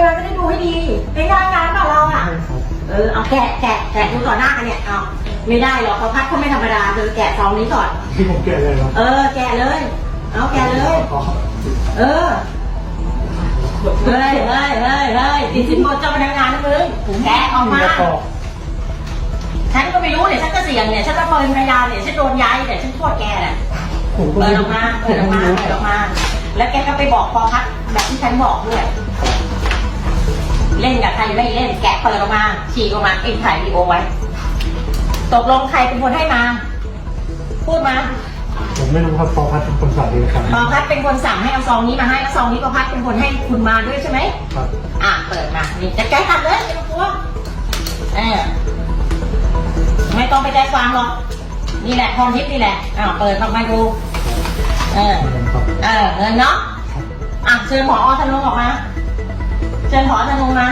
เราจะได้ดูให้ดีไม่ได้งานเปล่าเราอะ เออเอาแกะแกะแกะดูต่อหน้ากันเนี่ยเอาไม่ได้หรอกเขาพัดเขาไม่ธรรมดาเธอแกะซองนี้ก่อน ที่ผมแกะเลยครับเออ แกะเลย เอาแกะเลยเออ เฮ้ยเฮ้ยเฮ้ยเฮ้ยติดสินบนเจ้าพนักงานนะมึงแกะออกมา แล้วก็ฉันก็ไม่รู้เนี่ยฉันก็เสี่ยงเนี่ยฉันก็เป็นพยานเนี่ยฉันโดนย้ายเนี่ยฉันโทษแกแหละ ผมก็เปิไม่ดอรู้อกมาผเปิดมออกไม่มารู้เปิดออกมา แล้วแกก็ไปบอกพอพัดแบบที่ฉันบอกด้วย เล่นกับใครไม่เล่น แกะเปิดออกมา ฉีกออกมาเองถ่ายวีดีโอไว้ ตกลงใครเป็นคนให้มา พูดมาผมไม่รู้ครับพอพัดเป็นคนสั่งเองครับพอพัดเป็นคนสั่งให้เอาซองนี้มาให้แล้วซองนี้พอพัดเป็นคนให้คุณมาด้วยใช่ไหมครับ อะเปิดมา นี่จะแก้ตัดเลยไม่ต้องกลัวเออไม่ต้องไปแจ้งความหรอก นี่แหละพรทิพย์นี่แหละอ้าวเปิดออกมาดู เออครับเออเงินเนาะอะเชิญหมอธนงออกมา เชิญหมอธนงมา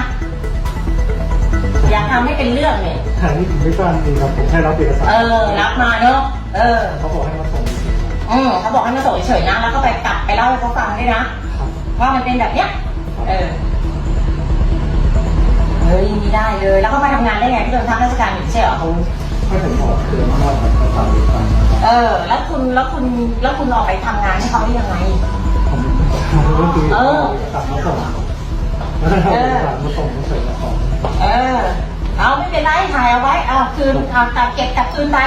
อยากทำให้เป็นเรื่องเนี่ยถ่ายนี่ผมไม่กล้าจริงครับผมแค่รับเอกสารเออ รับมาเนาะเออ เขาบอกให้มาส่งอืมเขาบอกให้มาส่งเฉยๆนะ แล้วก็ไปกลับไปเล่าให้เขาฟังด้วยนะ ครับว่ามันเป็นแบบเนี้ย เออ เฮ้ยไม่ได้เลย แล้วเขามาทำงานได้ไงที่โดนพักราชการอยู่ไม่ใช่เหรอคุณให้ผมบอกคือว่าผมจะสั่งเอกสารนะครับเออ แล้วคุณ แล้วคุณ แล้วคุณออกไปทำงานให้เขาได้ยังไง ผมผมก็คือเอาเอกสารมาส่งแล้วถ้า เออกสารมาส่งมาเองเออ เอาไม่เป็นไรถ่ายเอาไว้เอาคืนเอาตัดเก็บกลับคืนไป